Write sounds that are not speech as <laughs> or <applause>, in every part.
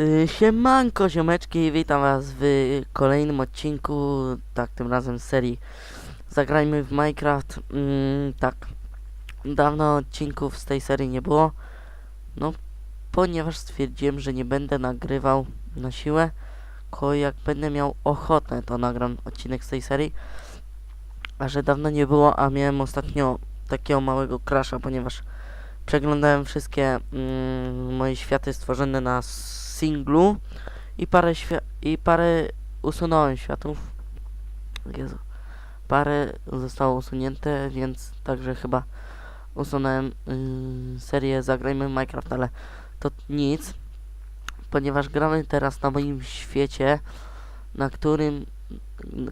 Yy, Siemanko, ziomeczki, witam was w kolejnym odcinku, tak, tym razem z serii Zagrajmy w Minecraft, mm, tak, dawno odcinków z tej serii nie było, no, ponieważ stwierdziłem, że nie będę nagrywał na siłę, tylko jak będę miał ochotę, to nagram odcinek z tej serii, a że dawno nie było, a miałem ostatnio takiego małego crasha, ponieważ przeglądałem wszystkie mm, moje światy stworzone na singlu i parę i parę usunąłem światów. Jezu. Parę zostało usunięte, więc także chyba usunąłem yy, serię Zagrajmy Minecraft, ale to nic, ponieważ gramy teraz na moim świecie, na którym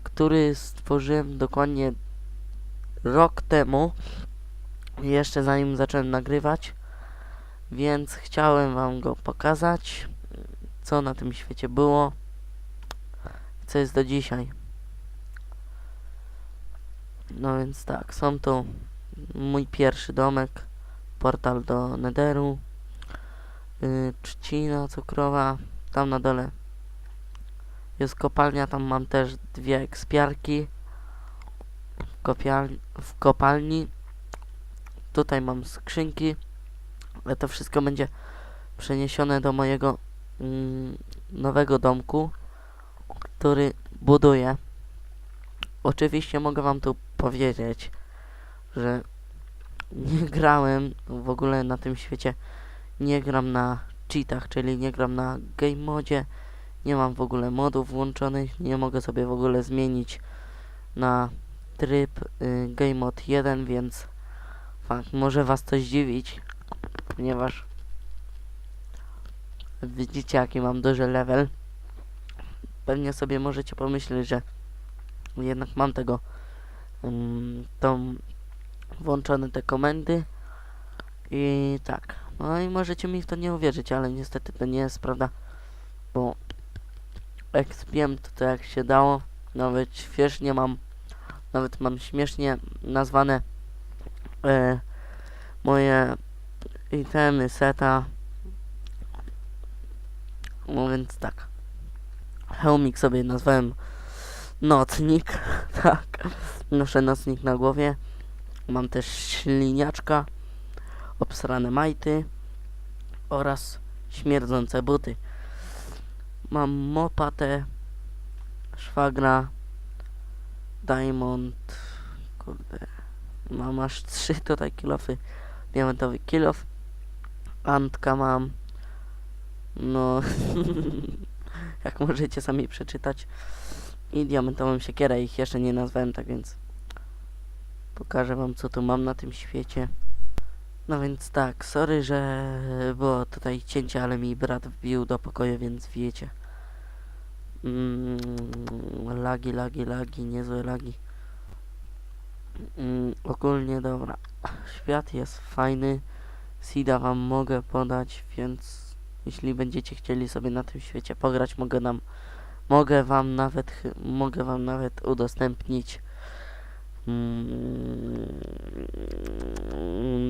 który stworzyłem dokładnie rok temu jeszcze zanim zacząłem nagrywać, więc chciałem wam go pokazać, co na tym świecie było, co jest do dzisiaj. No więc tak, są tu mój pierwszy domek, portal do Netheru, yy, trzcina cukrowa, tam na dole jest kopalnia, tam mam też dwie ekspiarki w, w kopalni tutaj mam skrzynki, ale to wszystko będzie przeniesione do mojego nowego domku, który buduję. Oczywiście mogę wam tu powiedzieć, że nie grałem w ogóle na tym świecie, nie gram na cheatach, czyli nie gram na game modzie, nie mam w ogóle modów włączonych, nie mogę sobie w ogóle zmienić na tryb y, game mode 1, więc Fakt, może was to zdziwić, ponieważ widzicie jaki mam duży level. Pewnie sobie możecie pomyśleć, że jednak mam tego um, tą włączone te komendy i tak. No i możecie mi w to nie uwierzyć, ale niestety to nie jest prawda, bo ekspiłem to, to jak się dało, nawet śmiesznie mam, nawet mam śmiesznie nazwane e, moje itemy seta. No więc tak. Hełmik sobie nazwałem nocnik. <laughs> tak. Noszę nocnik na głowie. Mam też śliniaczka, obsrane majty oraz śmierdzące buty. Mam mopatę, szwagra, diamond, kurde, Mam aż trzy tutaj kilofy. Diamentowy kilof. Antka mam. No. <laughs> jak możecie sami przeczytać. I diamentową siekierę. Ich jeszcze nie nazwałem, tak więc pokażę wam co tu mam na tym świecie. No więc tak, sorry, że było tutaj cięcie, ale mi brat wbił do pokoju, więc wiecie. Mm, lagi, lagi, lagi, niezłe lagi. Mm, ogólnie dobra. Świat jest fajny. Sida wam mogę podać, więc jeśli będziecie chcieli sobie na tym świecie pograć, mogę nam mogę wam nawet mogę wam nawet udostępnić mm,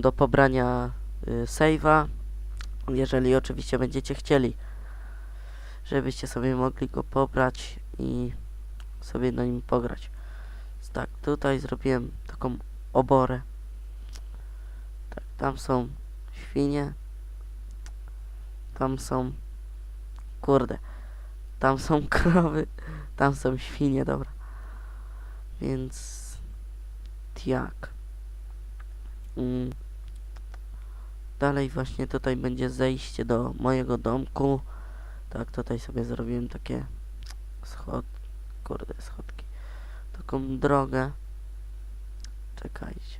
do pobrania y, save'a, jeżeli oczywiście będziecie chcieli, żebyście sobie mogli go pobrać i sobie na nim pograć. Tak, tutaj zrobiłem taką oborę. Tak, tam są świnie. Tam są... Kurde. Tam są <laughs> krowy. Tam są świnie, dobra. Więc... Jak? Mm. Dalej właśnie tutaj będzie zejście do mojego domku. Tak, tutaj sobie zrobiłem takie schod... Kurde, schodki taką drogę. Czekajcie.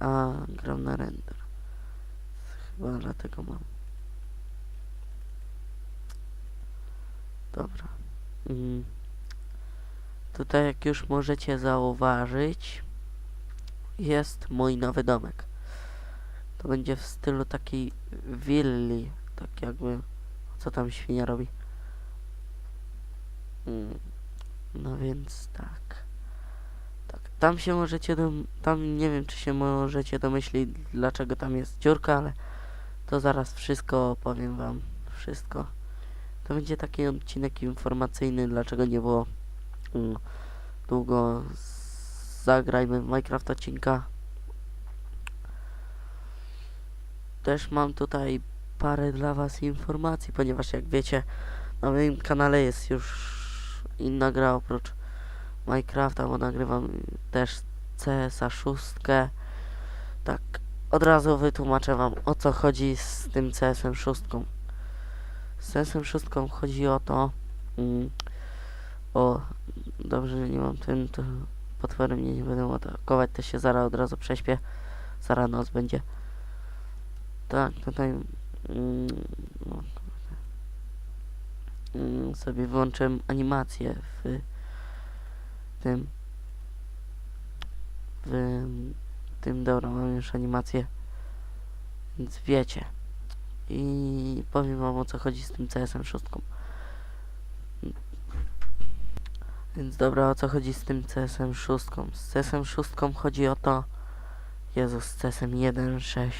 A, gram na render. Chyba dlatego mam. Dobra. Mm. Tutaj jak już możecie zauważyć jest mój nowy domek. To będzie w stylu takiej willi. Tak jakby... Co tam świnia robi? Mm. No więc tak. Tak, tam się możecie dom... tam nie wiem czy się możecie domyślić dlaczego tam jest dziurka, ale to zaraz wszystko opowiem wam. Wszystko. To będzie taki odcinek informacyjny, dlaczego nie było mm, długo zagrajmy Minecraft odcinka. Też mam tutaj parę dla was informacji, ponieważ jak wiecie, na moim kanale jest już inna gra oprócz Minecrafta, bo nagrywam też CS-a 6. Tak, od razu wytłumaczę wam o co chodzi z tym CS-em 6. Z CS-em 6 chodzi o to, mm, o, dobrze, nie mam tym, to potwory mnie nie będą atakować, to się zaraz od razu prześpię, zaraz noc będzie. Tak, tutaj mm, mm, sobie włączyłem animację w tym w tym, dobra, mam już animację, więc wiecie. I powiem wam o co chodzi z tym CS-em 6. Więc dobra, o co chodzi z tym CS-em 6? Z CS-em 6 chodzi o to, Jezus, z CS-em 1.6.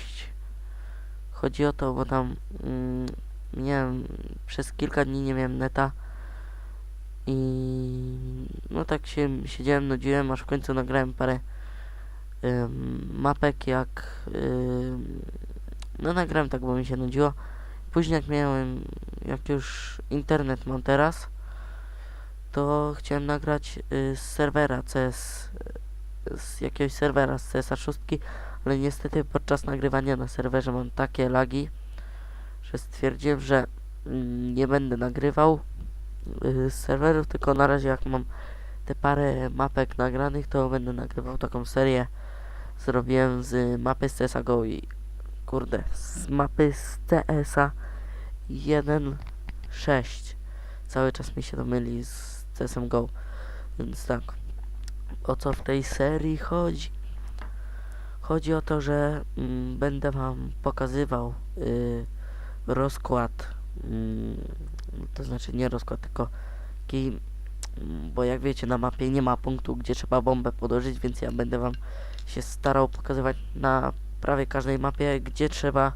Chodzi o to, bo tam, mm, wiem, przez kilka dni nie miałem neta i no tak się siedziałem, nudziłem, aż w końcu nagrałem parę mapek, jak no nagrałem tak, bo mi się nudziło. Później jak miałem, jak już internet mam teraz, to chciałem nagrać y, z serwera CS, y, z jakiegoś serwera z CSA 6, ale niestety podczas nagrywania na serwerze mam takie lagi, że stwierdziłem, że mm, nie będę nagrywał y, z serwerów, tylko na razie jak mam te parę mapek nagranych, to będę nagrywał taką serię. Zrobiłem z mapy z CSA GO i kurde, z mapy z CSA 1.6. Cały czas mi się to myli z CSM GO. Więc tak, o co w tej serii chodzi? Chodzi o to, że mm, będę wam pokazywał y, rozkład, mm, to znaczy nie rozkład, tylko taki, bo jak wiecie na mapie nie ma punktu, gdzie trzeba bombę podłożyć, więc ja będę wam się starał pokazywać na prawie każdej mapie, gdzie trzeba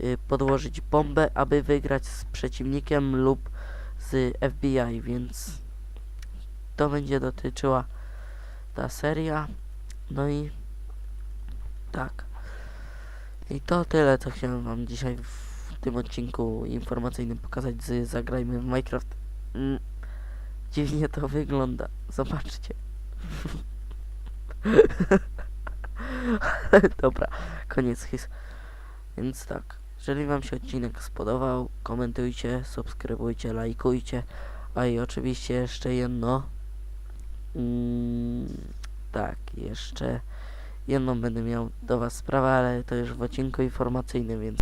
y, podłożyć bombę, aby wygrać z przeciwnikiem lub z FBI, więc to będzie dotyczyła ta seria. No i tak. I to tyle, co chciałem wam dzisiaj w tym odcinku informacyjnym pokazać z Zagrajmy w Minecraft. Dziwnie to wygląda. Zobaczcie. <laughs> Dobra, koniec his. Więc tak, jeżeli wam się odcinek spodobał, komentujcie, subskrybujcie, lajkujcie. A i oczywiście jeszcze jedno. Mm, tak, jeszcze jedną będę miał do was sprawę, ale to już w odcinku informacyjnym, więc